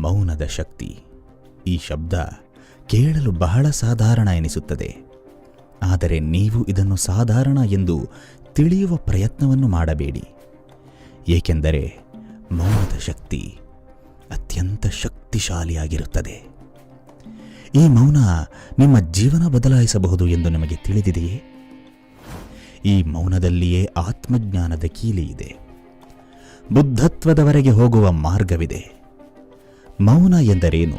ಮೌನದ ಶಕ್ತಿ. ಈ ಶಬ್ದ ಕೇಳಲು ಬಹಳ ಸಾಧಾರಣ ಎನಿಸುತ್ತದೆ. ಆದರೆ ನೀವು ಇದನ್ನು ಸಾಧಾರಣ ಎಂದು ತಿಳಿಯುವ ಪ್ರಯತ್ನವನ್ನು ಮಾಡಬೇಡಿ. ಏಕೆಂದರೆ ಮೌನದ ಶಕ್ತಿ ಅತ್ಯಂತ ಶಕ್ತಿಶಾಲಿಯಾಗಿರುತ್ತದೆ. ಈ ಮೌನ ನಿಮ್ಮ ಜೀವನ ಬದಲಾಯಿಸಬಹುದು ಎಂದು ನಿಮಗೆ ತಿಳಿದಿದೆಯೇ? ಈ ಮೌನದಲ್ಲಿಯೇ ಆತ್ಮಜ್ಞಾನದ ಕೀಲಿ ಇದೆ ಬುದ್ಧತ್ವದವರೆಗೆ ಹೋಗುವ ಮಾರ್ಗವಿದೆ. ಮೌನ ಎಂದರೇನು?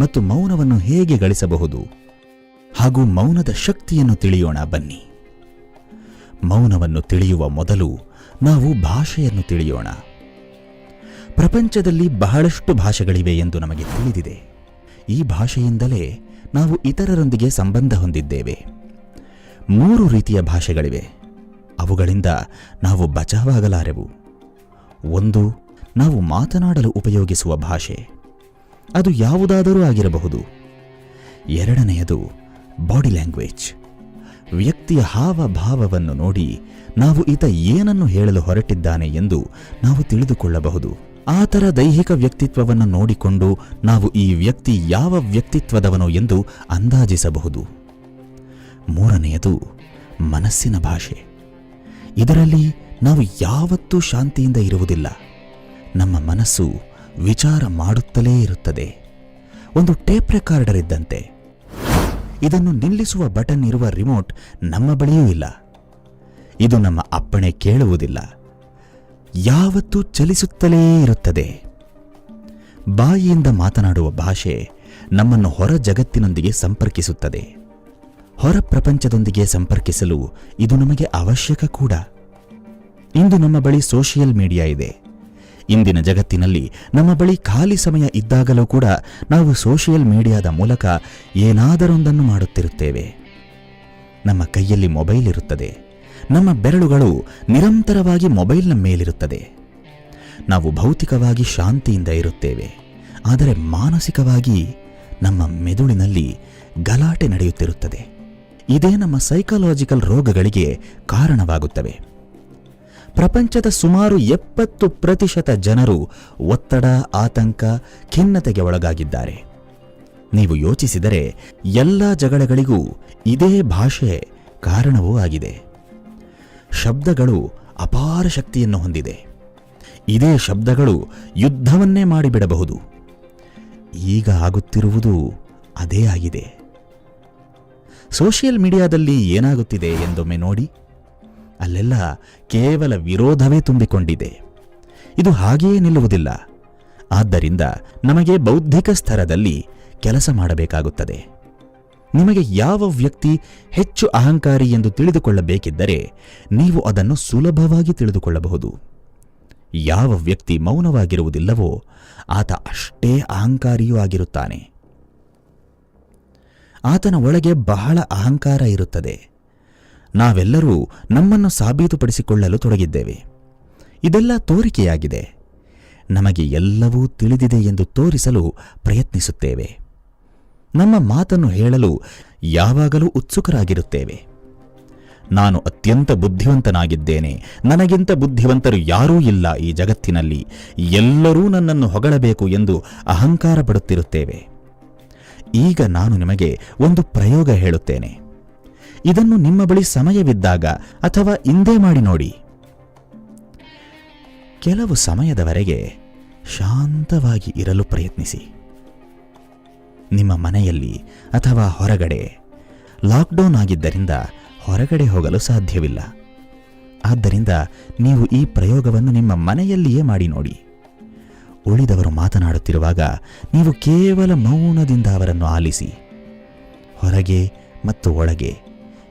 ಮತ್ತು ಮೌನವನ್ನು ಹೇಗೆ ಗಳಿಸಬಹುದು? ಹಾಗೂ ಮೌನದ ಶಕ್ತಿಯನ್ನು ತಿಳಿಯೋಣ ಬನ್ನಿ. ಮೌನವನ್ನು ತಿಳಿಯುವ ಮೊದಲು ನಾವು ಭಾಷೆಯನ್ನು ತಿಳಿಯೋಣ. ಪ್ರಪಂಚದಲ್ಲಿ ಬಹಳಷ್ಟು ಭಾಷೆಗಳಿವೆ ಎಂದು ನಮಗೆ ತಿಳಿದಿದೆ. ಈ ಭಾಷೆಯಿಂದಲೇ ನಾವು ಇತರರೊಂದಿಗೆ ಸಂಬಂಧ ಹೊಂದಿದ್ದೇವೆ. ಮೂರು ರೀತಿಯ ಭಾಷೆಗಳಿವೆ. ಅವುಗಳಿಂದ ನಾವು ಬಚಾವಾಗಲಾರೆವು. ಒಂದು, ನಾವು ಮಾತನಾಡಲು ಉಪಯೋಗಿಸುವ ಭಾಷೆ. ಅದು ಯಾವುದಾದರೂ ಆಗಿರಬಹುದು. ಎರಡನೆಯದು ಬಾಡಿ ಲ್ಯಾಂಗ್ವೇಜ್ ವ್ಯಕ್ತಿಯ ಹಾವಭಾವವನ್ನು ನೋಡಿ ನಾವು ಈತ ಏನನ್ನು ಹೇಳಲು ಹೊರಟಿದ್ದಾನೆ ಎಂದು ನಾವು ತಿಳಿದುಕೊಳ್ಳಬಹುದು. ಆತರ ದೈಹಿಕ ವ್ಯಕ್ತಿತ್ವವನ್ನು ನೋಡಿಕೊಂಡು ನಾವು ಈ ವ್ಯಕ್ತಿ ಯಾವ ವ್ಯಕ್ತಿತ್ವದವನು ಎಂದು ಅಂದಾಜಿಸಬಹುದು. ಮೂರನೆಯದು, ಮನಸ್ಸಿನ ಭಾಷೆ. ಇದರಲ್ಲಿ ನಾವು ಯಾವತ್ತೂ ಶಾಂತಿಯಿಂದ ಇರುವುದಿಲ್ಲ. ನಮ್ಮ ಮನಸ್ಸು ವಿಚಾರ ಮಾಡುತ್ತಲೇ ಇರುತ್ತದೆ. ಒಂದು ಟೇಪ್ ರೆಕಾರ್ಡರ್ ಇದ್ದಂತೆ. ಇದನ್ನು ನಿಲ್ಲಿಸುವ ಬಟನ್ ಇರುವ ರಿಮೋಟ್ ನಮ್ಮ ಬಳಿಯೂ ಇಲ್ಲ. ಇದು ನಮ್ಮ ಅಪ್ಪಣೆ ಕೇಳುವುದಿಲ್ಲ. ಯಾವತ್ತೂ ಚಲಿಸುತ್ತಲೇ ಇರುತ್ತದೆ. ಬಾಯಿಯಿಂದ ಮಾತನಾಡುವ ಭಾಷೆ ನಮ್ಮನ್ನು ಹೊರ ಜಗತ್ತಿನೊಂದಿಗೆ ಸಂಪರ್ಕಿಸುತ್ತದೆ. ಹೊರ ಪ್ರಪಂಚದೊಂದಿಗೆ ಸಂಪರ್ಕಿಸಲು ಇದು ನಮಗೆ ಅವಶ್ಯಕ ಕೂಡ. ಇಂದು ನಮ್ಮ ಬಳಿ ಸೋಷಿಯಲ್ ಮೀಡಿಯಾ ಇದೆ. ಇಂದಿನ ಜಗತ್ತಿನಲ್ಲಿ ನಮ್ಮ ಬಳಿ ಖಾಲಿ ಸಮಯ ಇದ್ದಾಗಲೂ ಕೂಡ ನಾವು ಸೋಷಿಯಲ್ ಮೀಡಿಯಾದ ಮೂಲಕ ಏನಾದರೊಂದನ್ನು ಮಾಡುತ್ತಿರುತ್ತೇವೆ. ನಮ್ಮ ಕೈಯಲ್ಲಿ ಮೊಬೈಲ್ ಇರುತ್ತದೆ. ನಮ್ಮ ಬೆರಳುಗಳು ನಿರಂತರವಾಗಿ ಮೊಬೈಲ್ನ ಮೇಲಿರುತ್ತದೆ. ನಾವು ಭೌತಿಕವಾಗಿ ಶಾಂತಿಯಿಂದ ಇರುತ್ತೇವೆ. ಆದರೆ ಮಾನಸಿಕವಾಗಿ ನಮ್ಮ ಮೆದುಳಿನಲ್ಲಿ ಗಲಾಟೆ ನಡೆಯುತ್ತಿರುತ್ತದೆ. ಇದೇ ನಮ್ಮ ಸೈಕಲಾಜಿಕಲ್ ರೋಗಗಳಿಗೆ ಕಾರಣವಾಗುತ್ತವೆ. ಪ್ರಪಂಚದ ಸುಮಾರು ಎಪ್ಪತ್ತು ಪ್ರತಿಶತ ಜನರು ಒತ್ತಡ, ಆತಂಕ, ಖಿನ್ನತೆಗೆ ಒಳಗಾಗಿದ್ದಾರೆ. ನೀವು ಯೋಚಿಸಿದರೆ ಎಲ್ಲ ಜಗಳಗಳಿಗೂ ಇದೇ ಭಾಷೆ ಕಾರಣವೂ ಆಗಿದೆ. ಶಬ್ದಗಳು ಅಪಾರ ಶಕ್ತಿಯನ್ನು ಹೊಂದಿದೆ. ಇದೇ ಶಬ್ದಗಳು ಯುದ್ಧವನ್ನೇ ಮಾಡಿಬಿಡಬಹುದು. ಈಗ ಆಗುತ್ತಿರುವುದು ಅದೇ ಆಗಿದೆ. ಸೋಷಿಯಲ್ ಮೀಡಿಯಾದಲ್ಲಿ ಏನಾಗುತ್ತಿದೆ ಎಂದೊಮ್ಮೆ ನೋಡಿ. ಅಲ್ಲೆಲ್ಲ ಕೇವಲ ವಿರೋಧವೇ ತುಂಬಿಕೊಂಡಿದೆ. ಇದು ಹಾಗೆಯೇ ನಿಲ್ಲುವುದಿಲ್ಲ. ಆದ್ದರಿಂದ ನಮಗೆ ಬೌದ್ಧಿಕ ಸ್ತರದಲ್ಲಿ ಕೆಲಸ ಮಾಡಬೇಕಾಗುತ್ತದೆ. ನಿಮಗೆ ಯಾವ ವ್ಯಕ್ತಿ ಹೆಚ್ಚು ಅಹಂಕಾರಿ ಎಂದು ತಿಳಿದುಕೊಳ್ಳಬೇಕಿದ್ದರೆ ನೀವು ಅದನ್ನು ಸುಲಭವಾಗಿ ತಿಳಿದುಕೊಳ್ಳಬಹುದು. ಯಾವ ವ್ಯಕ್ತಿ ಮೌನವಾಗಿರುವುದಿಲ್ಲವೋ ಆತ ಅಷ್ಟೇ ಅಹಂಕಾರಿಯೂ ಆಗಿರುತ್ತಾನೆ. ಆತನ ಒಳಗೆ ಬಹಳ ಅಹಂಕಾರ ಇರುತ್ತದೆ. ನಾವೆಲ್ಲರೂ ನಮ್ಮನ್ನು ಸಾಬೀತುಪಡಿಸಿಕೊಳ್ಳಲು ತೊಡಗಿದ್ದೇವೆ. ಇದೆಲ್ಲ ತೋರಿಕೆಯಾಗಿದೆ. ನಮಗೆ ಎಲ್ಲವೂ ತಿಳಿದಿದೆ ಎಂದು ತೋರಿಸಲು ಪ್ರಯತ್ನಿಸುತ್ತೇವೆ. ನಮ್ಮ ಮಾತನ್ನು ಹೇಳಲು ಯಾವಾಗಲೂ ಉತ್ಸುಕರಾಗಿರುತ್ತೇವೆ. ನಾನು ಅತ್ಯಂತ ಬುದ್ಧಿವಂತನಾಗಿದ್ದೇನೆ. ನನಗಿಂತ ಬುದ್ಧಿವಂತರು ಯಾರೂ ಇಲ್ಲ ಈ ಜಗತ್ತಿನಲ್ಲಿ. ಎಲ್ಲರೂ ನನ್ನನ್ನು ಹೊಗಳಬೇಕು ಎಂದು ಅಹಂಕಾರ ಪಡುತ್ತಿರುತ್ತೇವೆ ಈಗ ನಾನು ನಿಮಗೆ ಒಂದು ಪ್ರಯೋಗ ಹೇಳುತ್ತೇನೆ. ಇದನ್ನು ನಿಮ್ಮ ಬಳಿ ಸಮಯವಿದ್ದಾಗ ಅಥವಾ ಇಂದೇ ಮಾಡಿ ನೋಡಿ. ಕೆಲವು ಸಮಯದವರೆಗೆ ಶಾಂತವಾಗಿ ಇರಲು ಪ್ರಯತ್ನಿಸಿ. ನಿಮ್ಮ ಮನೆಯಲ್ಲಿ ಅಥವಾ ಹೊರಗಡೆ ಲಾಕ್ಡೌನ್ ಆಗಿದ್ದರಿಂದ ಹೊರಗಡೆ ಹೋಗಲು ಸಾಧ್ಯವಿಲ್ಲ. ಆದ್ದರಿಂದ ನೀವು ಈ ಪ್ರಯೋಗವನ್ನು ನಿಮ್ಮ ಮನೆಯಲ್ಲಿಯೇ ಮಾಡಿ ನೋಡಿ. ಉಳಿದವರು ಮಾತನಾಡುತ್ತಿರುವಾಗ ನೀವು ಕೇವಲ ಮೌನದಿಂದ ಅವರನ್ನು ಆಲಿಸಿ. ಹೊರಗೆ ಮತ್ತು ಒಳಗೆ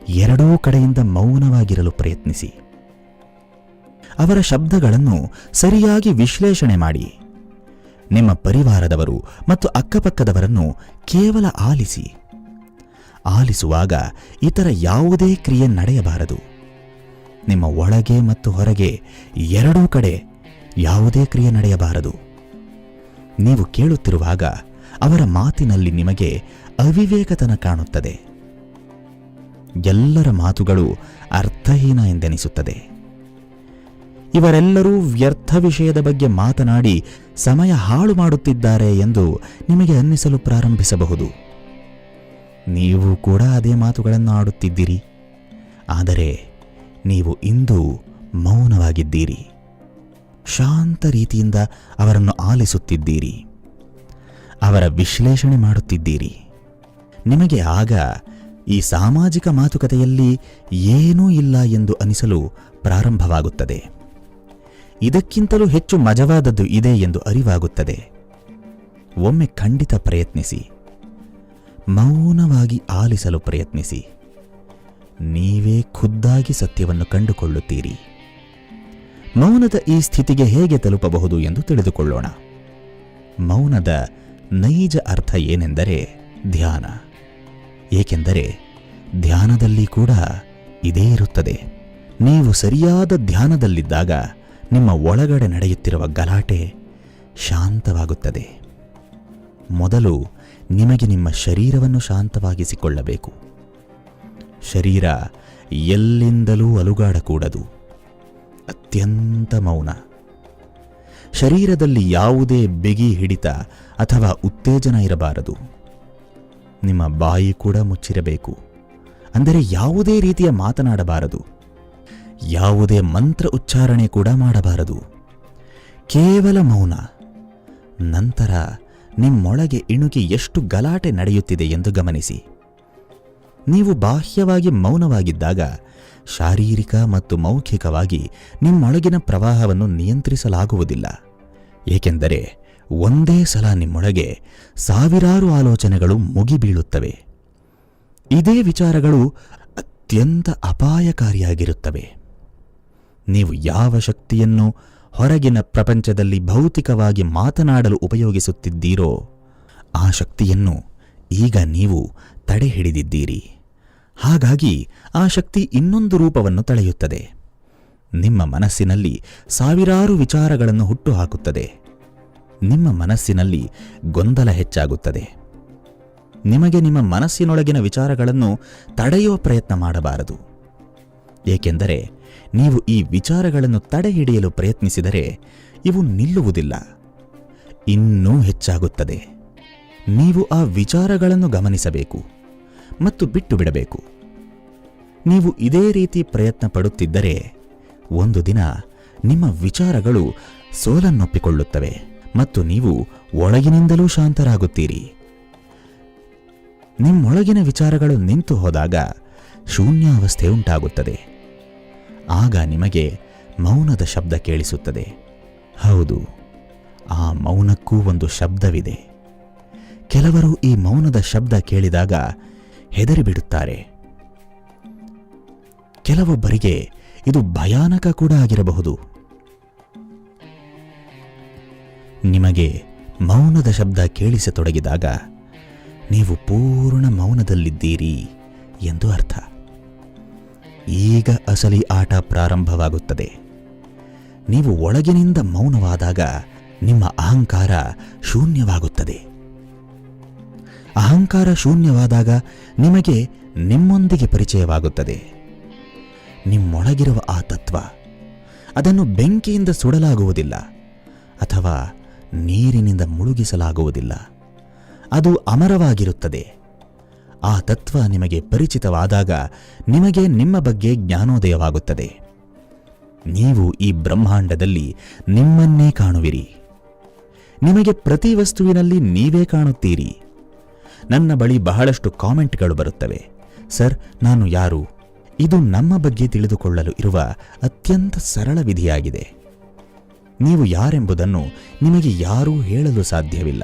ಎರಡೂ ಕಡೆಯಿಂದ ಮೌನವಾಗಿರಲು ಪ್ರಯತ್ನಿಸಿ. ಅವರ ಶಬ್ದಗಳನ್ನು ಸರಿಯಾಗಿ ವಿಶ್ಲೇಷಣೆ ಮಾಡಿ. ನಿಮ್ಮ ಪರಿವಾರದವರು ಮತ್ತು ಅಕ್ಕಪಕ್ಕದವರನ್ನು ಕೇವಲ ಆಲಿಸಿ. ಆಲಿಸುವಾಗ ಇತರ ಯಾವುದೇ ಕ್ರಿಯೆ ನಡೆಯಬಾರದು. ನಿಮ್ಮ ಒಳಗೆ ಮತ್ತು ಹೊರಗೆ ಎರಡೂ ಕಡೆ ಯಾವುದೇ ಕ್ರಿಯೆ ನಡೆಯಬಾರದು. ನೀವು ಕೇಳುತ್ತಿರುವಾಗ ಅವರ ಮಾತಿನಲ್ಲಿ ನಿಮಗೆ ಅವಿವೇಕತನ ಕಾಣುತ್ತದೆ. ಎಲ್ಲರ ಮಾತುಗಳು ಅರ್ಥಹೀನ ಎಂದೆನಿಸುತ್ತದೆ. ಇವರೆಲ್ಲರೂ ವ್ಯರ್ಥ ವಿಷಯದ ಬಗ್ಗೆ ಮಾತನಾಡಿ ಸಮಯ ಹಾಳು ಮಾಡುತ್ತಿದ್ದಾರೆ ಎಂದು ನಿಮಗೆ ಅನ್ನಿಸಲು ಪ್ರಾರಂಭಿಸಬಹುದು. ನೀವು ಕೂಡ ಅದೇ ಮಾತುಗಳನ್ನು ಆಡುತ್ತಿದ್ದೀರಿ. ಆದರೆ ನೀವು ಇಂದು ಮೌನವಾಗಿದ್ದೀರಿ. ಶಾಂತ ರೀತಿಯಿಂದ ಅವರನ್ನು ಆಲಿಸುತ್ತಿದ್ದೀರಿ. ಅವರ ವಿಶ್ಲೇಷಣೆ ಮಾಡುತ್ತಿದ್ದೀರಿ. ನಿಮಗೆ ಆಗ ಈ ಸಾಮಾಜಿಕ ಮಾತುಕತೆಯಲ್ಲಿ ಏನೂ ಇಲ್ಲ ಎಂದು ಅನಿಸಲು ಪ್ರಾರಂಭವಾಗುತ್ತದೆ. ಇದಕ್ಕಿಂತಲೂ ಹೆಚ್ಚು ಮಜವಾದದ್ದು ಇದೆ ಎಂದು ಅರಿವಾಗುತ್ತದೆ. ಒಮ್ಮೆ ಖಂಡಿತ ಪ್ರಯತ್ನಿಸಿ. ಮೌನವಾಗಿ ಆಲಿಸಲು ಪ್ರಯತ್ನಿಸಿ. ನೀವೇ ಖುದ್ದಾಗಿ ಸತ್ಯವನ್ನು ಕಂಡುಕೊಳ್ಳುತ್ತೀರಿ. ಮೌನದ ಈ ಸ್ಥಿತಿಗೆ ಹೇಗೆ ತಲುಪಬಹುದು ಎಂದು ತಿಳಿದುಕೊಳ್ಳೋಣ. ಮೌನದ ನೈಜ ಅರ್ಥ ಏನೆಂದರೆ ಧ್ಯಾನ. ಏಕೆಂದರೆ ಧ್ಯಾನದಲ್ಲಿ ಕೂಡ ಇದೇ ಇರುತ್ತದೆ. ನೀವು ಸರಿಯಾದ ಧ್ಯಾನದಲ್ಲಿದ್ದಾಗ ನಿಮ್ಮ ಒಳಗಡೆ ನಡೆಯುತ್ತಿರುವ ಗಲಾಟೆ ಶಾಂತವಾಗುತ್ತದೆ. ಮೊದಲು ನಿಮಗೆ ನಿಮ್ಮ ಶರೀರವನ್ನು ಶಾಂತವಾಗಿಸಿಕೊಳ್ಳಬೇಕು. ಶರೀರ ಎಲ್ಲಿಂದಲೂ ಅಲುಗಾಡಕೂಡದು. ಅತ್ಯಂತ ಮೌನ. ಶರೀರದಲ್ಲಿ ಯಾವುದೇ ಬಿಗಿ ಹಿಡಿತ ಅಥವಾ ಉತ್ತೇಜನ ಇರಬಾರದು. ನಿಮ್ಮ ಬಾಯಿ ಕೂಡ ಮುಚ್ಚಿರಬೇಕು. ಅಂದರೆ ಯಾವುದೇ ರೀತಿಯ ಮಾತನಾಡಬಾರದು. ಯಾವುದೇ ಮಂತ್ರ ಉಚ್ಚಾರಣೆ ಕೂಡ ಮಾಡಬಾರದು. ಕೇವಲ ಮೌನ. ನಂತರ ನಿಮ್ಮೊಳಗೆ ಇಣುಕಿ ಎಷ್ಟು ಗಲಾಟೆ ನಡೆಯುತ್ತಿದೆ ಎಂದು ಗಮನಿಸಿ. ನೀವು ಬಾಹ್ಯವಾಗಿ ಮೌನವಾಗಿದ್ದಾಗ ಶಾರೀರಿಕ ಮತ್ತು ಮೌಖಿಕವಾಗಿ ನಿಮ್ಮೊಳಗಿನ ಪ್ರವಾಹವನ್ನು ನಿಯಂತ್ರಿಸಲಾಗುವುದಿಲ್ಲ. ಏಕೆಂದರೆ ಒಂದೇ ಸಲ ನಿಮ್ಮೊಳಗೆ ಸಾವಿರಾರು ಆಲೋಚನೆಗಳು ಮುಗಿಬೀಳುತ್ತವೆ. ಇದೇ ವಿಚಾರಗಳು ಅತ್ಯಂತ ಅಪಾಯಕಾರಿಯಾಗಿರುತ್ತವೆ. ನೀವು ಯಾವ ಶಕ್ತಿಯನ್ನು ಹೊರಗಿನ ಪ್ರಪಂಚದಲ್ಲಿ ಭೌತಿಕವಾಗಿ ಮಾತನಾಡಲು ಉಪಯೋಗಿಸುತ್ತಿದ್ದೀರೋ, ಆ ಶಕ್ತಿಯನ್ನು ಈಗ ನೀವು ತಡೆ ಹಿಡಿದಿದ್ದೀರಿ ಹಾಗಾಗಿ ಆ ಶಕ್ತಿ ಇನ್ನೊಂದು ರೂಪವನ್ನು ತಳೆಯುತ್ತದೆ. ನಿಮ್ಮ ಮನಸ್ಸಿನಲ್ಲಿ ಸಾವಿರಾರು ವಿಚಾರಗಳನ್ನು ಹುಟ್ಟುಹಾಕುತ್ತದೆ. ನಿಮ್ಮ ಮನಸ್ಸಿನಲ್ಲಿ ಗೊಂದಲ ಹೆಚ್ಚಾಗುತ್ತದೆ. ನಿಮಗೆ ನಿಮ್ಮ ಮನಸ್ಸಿನೊಳಗಿನ ವಿಚಾರಗಳನ್ನು ತಡೆಯುವ ಪ್ರಯತ್ನ ಮಾಡಬಾರದು. ಏಕೆಂದರೆ ನೀವು ಈ ವಿಚಾರಗಳನ್ನು ತಡೆ ಹಿಡಿಯಲು ಪ್ರಯತ್ನಿಸಿದರೆ ಇವು ನಿಲ್ಲುವುದಿಲ್ಲ. ಇನ್ನೂ ಹೆಚ್ಚಾಗುತ್ತದೆ. ನೀವು ಆ ವಿಚಾರಗಳನ್ನು ಗಮನಿಸಬೇಕು ಮತ್ತು ಬಿಟ್ಟು ಬಿಡಬೇಕು ನೀವು ಇದೇ ರೀತಿ ಪ್ರಯತ್ನ ಪಡುತ್ತಿದ್ದರೆ ಒಂದು ದಿನ ನಿಮ್ಮ ವಿಚಾರಗಳು ಸೋಲನ್ನೊಪ್ಪಿಕೊಳ್ಳುತ್ತವೆ. ಮತ್ತು ನೀವು ಒಳಗಿನಿಂದಲೂ ಶಾಂತರಾಗುತ್ತೀರಿ. ನಿಮ್ಮೊಳಗಿನ ವಿಚಾರಗಳು ನಿಂತು ಹೋದಾಗ ಶೂನ್ಯಾವಸ್ಥೆ ಉಂಟಾಗುತ್ತದೆ. ಆಗ ನಿಮಗೆ ಮೌನದ ಶಬ್ದ ಕೇಳಿಸುತ್ತದೆ. ಹೌದು, ಆ ಮೌನಕ್ಕೂ ಒಂದು ಶಬ್ದವಿದೆ. ಕೆಲವರು ಈ ಮೌನದ ಶಬ್ದ ಕೇಳಿದಾಗ ಹೆದರಿಬಿಡುತ್ತಾರೆ. ಕೆಲವೊಬ್ಬರಿಗೆ ಇದು ಭಯಾನಕ ಕೂಡ ಆಗಿರಬಹುದು. ನಿಮಗೆ ಮೌನದ ಶಬ್ದ ಕೇಳಿಸತೊಡಗಿದಾಗ ನೀವು ಪೂರ್ಣ ಮೌನದಲ್ಲಿದ್ದೀರಿ ಎಂದು ಅರ್ಥ. ಈಗ ಅಸಲಿ ಆಟ ಪ್ರಾರಂಭವಾಗುತ್ತದೆ. ನೀವು ಒಳಗಿನಿಂದ ಮೌನವಾದಾಗ ನಿಮ್ಮ ಅಹಂಕಾರ ಶೂನ್ಯವಾಗುತ್ತದೆ. ಅಹಂಕಾರ ಶೂನ್ಯವಾದಾಗ ನಿಮಗೆ ನಿಮ್ಮೊಂದಿಗೆ ಪರಿಚಯವಾಗುತ್ತದೆ. ನಿಮ್ಮೊಳಗಿರುವ ಆ ತತ್ವ, ಅದನ್ನು ಬೆಂಕಿಯಿಂದ ಸುಡಲಾಗುವುದಿಲ್ಲ ಅಥವಾ ನೀರಿನಿಂದ ಮುಳುಗಿಸಲಾಗುವುದಿಲ್ಲ. ಅದು ಅಮರವಾಗಿರುತ್ತದೆ. ಆ ತತ್ವ ನಿಮಗೆ ಪರಿಚಿತವಾದಾಗ ನಿಮಗೆ ನಿಮ್ಮ ಬಗ್ಗೆ ಜ್ಞಾನೋದಯವಾಗುತ್ತದೆ. ನೀವು ಈ ಬ್ರಹ್ಮಾಂಡದಲ್ಲಿ ನಿಮ್ಮನ್ನೇ ಕಾಣುವಿರಿ. ನಿಮಗೆ ಪ್ರತಿ ವಸ್ತುವಿನಲ್ಲಿ ನೀವೇ ಕಾಣುತ್ತೀರಿ. ನನ್ನ ಬಳಿ ಬಹಳಷ್ಟು ಕಾಮೆಂಟ್ಗಳು ಬರುತ್ತವೆ. ಸರ್, ನಾನು ಯಾರು? ಇದು ನಮ್ಮ ಬಗ್ಗೆ ತಿಳಿದುಕೊಳ್ಳಲು ಇರುವ ಅತ್ಯಂತ ಸರಳ ವಿಧಿಯಾಗಿದೆ. ನೀವು ಯಾರೆಂಬುದನ್ನು ನಿಮಗೆ ಯಾರೂ ಹೇಳಲು ಸಾಧ್ಯವಿಲ್ಲ.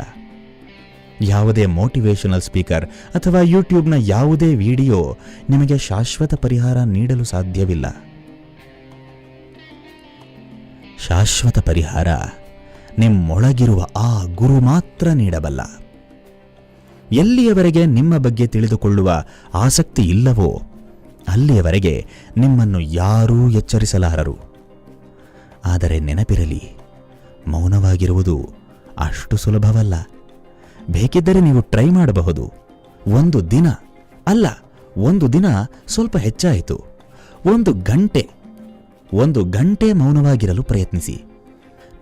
ಯಾವುದೇ ಮೋಟಿವೇಶನಲ್ ಸ್ಪೀಕರ್ ಅಥವಾ ಯೂಟ್ಯೂಬ್ನ ಯಾವುದೇ ವಿಡಿಯೋ ನಿಮಗೆ ಶಾಶ್ವತ ಪರಿಹಾರ ನೀಡಲು ಸಾಧ್ಯವಿಲ್ಲ. ಶಾಶ್ವತ ಪರಿಹಾರ ನಿಮ್ಮೊಳಗಿರುವ ಆ ಗುರು ಮಾತ್ರ ನೀಡಬಲ್ಲ. ಎಲ್ಲಿಯವರೆಗೆ ನಿಮ್ಮ ಬಗ್ಗೆ ತಿಳಿದುಕೊಳ್ಳುವ ಆಸಕ್ತಿ ಇಲ್ಲವೋ ಅಲ್ಲಿಯವರೆಗೆ ನಿಮ್ಮನ್ನು ಯಾರೂ ಎಚ್ಚರಿಸಲಾರರು. ಆದರೆ ನೆನಪಿರಲಿ, ಮೌನವಾಗಿರುವುದು ಅಷ್ಟು ಸುಲಭವಲ್ಲ. ಬೇಕಿದ್ದರೆ ನೀವು ಟ್ರೈ ಮಾಡಬಹುದು. ಒಂದು ದಿನ ಅಲ್ಲ, ಒಂದು ದಿನ ಸ್ವಲ್ಪ ಹೆಚ್ಚಾಯಿತು. ಒಂದು ಗಂಟೆ ಒಂದು ಗಂಟೆ ಮೌನವಾಗಿರಲು ಪ್ರಯತ್ನಿಸಿ.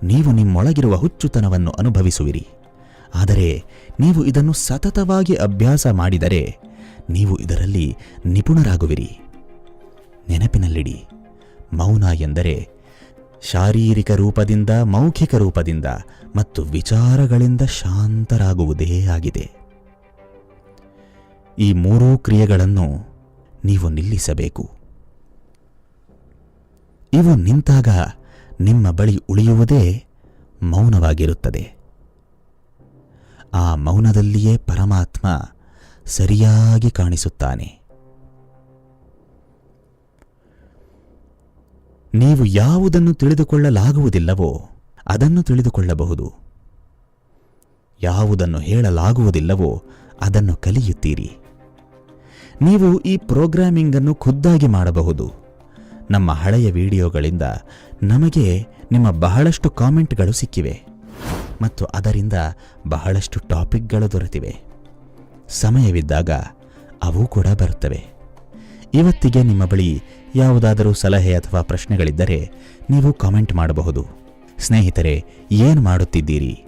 ನೀವು ನಿಮ್ಮೊಳಗಿರುವ ಹುಚ್ಚುತನವನ್ನು ಅನುಭವಿಸುವಿರಿ. ಆದರೆ ನೀವು ಇದನ್ನು ಸತತವಾಗಿ ಅಭ್ಯಾಸ ಮಾಡಿದರೆ ನೀವು ಇದರಲ್ಲಿ ನಿಪುಣರಾಗುವಿರಿ. ನೆನಪಿನಲ್ಲಿಡಿ, ಮೌನ ಎಂದರೆ ಶಾರೀರಿಕ ರೂಪದಿಂದ, ಮೌಖಿಕ ರೂಪದಿಂದ ಮತ್ತು ವಿಚಾರಗಳಿಂದ ಶಾಂತರಾಗುವುದೇ ಆಗಿದೆ. ಈ ಮೂರೂ ಕ್ರಿಯೆಗಳನ್ನು ನೀವು ನಿಲ್ಲಿಸಬೇಕು. ಇವು ನಿಂತಾಗ ನಿಮ್ಮ ಬಳಿ ಉಳಿಯುವುದೇ ಮೌನವಾಗಿರುತ್ತದೆ. ಆ ಮೌನದಲ್ಲಿಯೇ ಪರಮಾತ್ಮ ಸರಿಯಾಗಿ ಕಾಣಿಸುತ್ತಾನೆ. ನೀವು ಯಾವುದನ್ನು ತಿಳಿದುಕೊಳ್ಳಲಾಗುವುದಿಲ್ಲವೋ ಅದನ್ನು ತಿಳಿದುಕೊಳ್ಳಬಹುದು. ಯಾವುದನ್ನು ಹೇಳಲಾಗುವುದಿಲ್ಲವೋ ಅದನ್ನು ಕಲಿಯುತ್ತೀರಿ. ನೀವು ಈ ಪ್ರೋಗ್ರಾಮಿಂಗ್ ಅನ್ನು ಖುದ್ದಾಗಿ ಮಾಡಬಹುದು. ನಮ್ಮ ಹಳೆಯ ವಿಡಿಯೋಗಳಿಂದ ನಮಗೆ ನಿಮ್ಮ ಬಹಳಷ್ಟು ಕಾಮೆಂಟ್ಗಳು ಸಿಕ್ಕಿವೆ ಮತ್ತು ಅದರಿಂದ ಬಹಳಷ್ಟು ಟಾಪಿಕ್ಗಳು ದೊರೆತಿವೆ. ಸಮಯವಿದ್ದಾಗ ಅವು ಕೂಡ ಬರುತ್ತವೆ. ಇವತ್ತಿಗೆ ನಿಮ್ಮ ಬಳಿ ಯಾವುದಾದರೂ ಸಲಹೆ ಅಥವಾ ಪ್ರಶ್ನೆಗಳಿದ್ದರೆ ನೀವು ಕಾಮೆಂಟ್ ಮಾಡಬಹುದು. ಸ್ನೇಹಿತರೆ, ಏನು ಮಾಡುತ್ತಿದ್ದೀರಿ?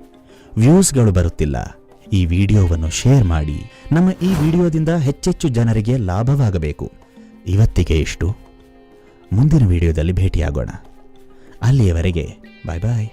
ವ್ಯೂಸ್ಗಳು ಬರುತ್ತಿಲ್ಲ. ಈ ವಿಡಿಯೋವನ್ನು ಶೇರ್ ಮಾಡಿ. ನಮ್ಮ ಈ ವಿಡಿಯೋದಿಂದ ಹೆಚ್ಚೆಚ್ಚು ಜನರಿಗೆ ಲಾಭವಾಗಬೇಕು. ಇವತ್ತಿಗೆ ಇಷ್ಟು. ಮುಂದಿನ ವಿಡಿಯೋದಲ್ಲಿ ಭೇಟಿಯಾಗೋಣ. ಅಲ್ಲಿಯವರೆಗೆ, ಬಾಯ್ ಬಾಯ್.